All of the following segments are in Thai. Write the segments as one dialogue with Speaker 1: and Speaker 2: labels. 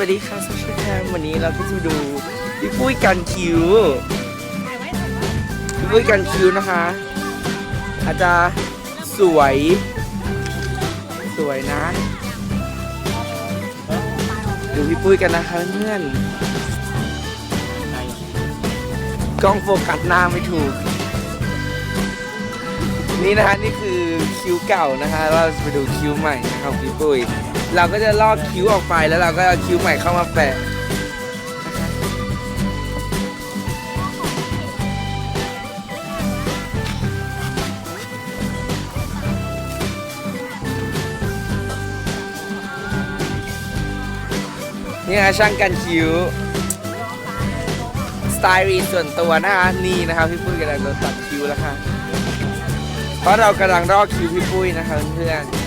Speaker 1: วัสดีค่ะสวัสดีค่ะวันนี้เราก็จะดูพี่ปุ้ยกันคิ้วพี่ปุ้ยกันคิ้วนะคะ อาจจะสวย สวยนะ ดูพี่ปุ้ยกันนะคะเพื่อนกล้องโฟกัสหน้าไม่ถูก นี่นะคะนี่คือคิ้วเก่านะคะ เราจะไปดูคิ้วใหม่นะครับพี่ปุ้ย เราก็จะลอกคิ้วออกไปแล้วเราก็เอาคิ้วใหม่เข้ามาแปะนี่นะช่างกันคิ้ว สไตล์รีส่วนตัวนะคะนี่นะครับพี่ปุ้ยกำลังโดนตัดคิ้วแล้วค่ะ เพราะเรากำลังลอกคิ้วพี่ปุ้ยนะคะเพื่อน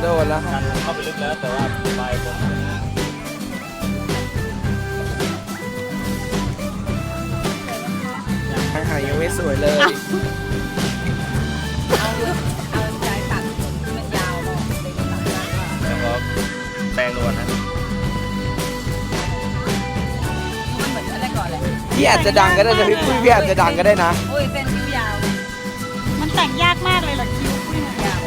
Speaker 1: โดนแล้วค่ะ
Speaker 2: กันเข้าไปลึกแล้วแต่ว่าปลายผม
Speaker 1: ทางหางยังไม่สวยเลย
Speaker 3: เอาเอาใจตัดมันยาวบอกเลยตัด
Speaker 2: แล้วก็แปรงนวลนะ
Speaker 3: มันเหมือนอะไรก่อนเลย
Speaker 1: พี่อาจจะดังก็ได้นะพี่ปุ้ยพี่อาจจะดังก็ได้นะ
Speaker 3: โอ้ยเส้นคิ้วยาว
Speaker 4: มันแต่งยากมากเลยเหรอคิ้วปุ้ยเนี่ย
Speaker 3: ยาว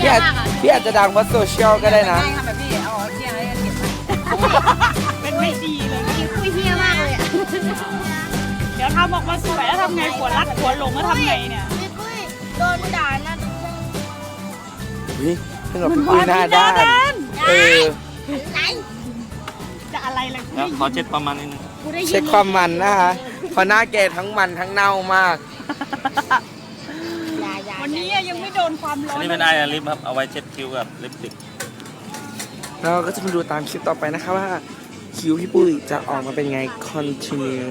Speaker 1: พี่อาจพี่อาจจะดังเพราะโซเชียลก็ได้นะ
Speaker 3: ง่ายทำแบบพี่เอาเชี่ยอะไรเก็บไว้
Speaker 4: เป็นไม่ดีเลยนะ
Speaker 3: คิ้วคุยเฮี้ยมากเลยอะ
Speaker 4: เดี๋ยวทำออกมาสวยแล้วทำไงผัวรักผัวหลงแล้วทำไงเนี่ย
Speaker 3: พี่ปุ้ยโดนด่านะ
Speaker 1: นี่เพิ่งกับพี่ปุ้ยหน้าด้านเออ
Speaker 4: จะอะไรล่ะ
Speaker 2: แล้วขอเช็ดประมาณนิดนึง
Speaker 4: กูได้ยิน
Speaker 1: เช็คความมันนะคะเพราะหน้าแกทั้งมันทั้งเน่ามาก
Speaker 4: วันนี้ยังไม่โดนความร้
Speaker 2: อั
Speaker 4: อนน
Speaker 2: นี้เป็นไออาลิปครับ เอาไว้เช็ดคิ้วกับลิปสติก
Speaker 1: เราก็จะมาดูตามคลิปต่อไปนะคะว่าคิ้วพี่ปุ้ยจะออกมาเป็นไง continue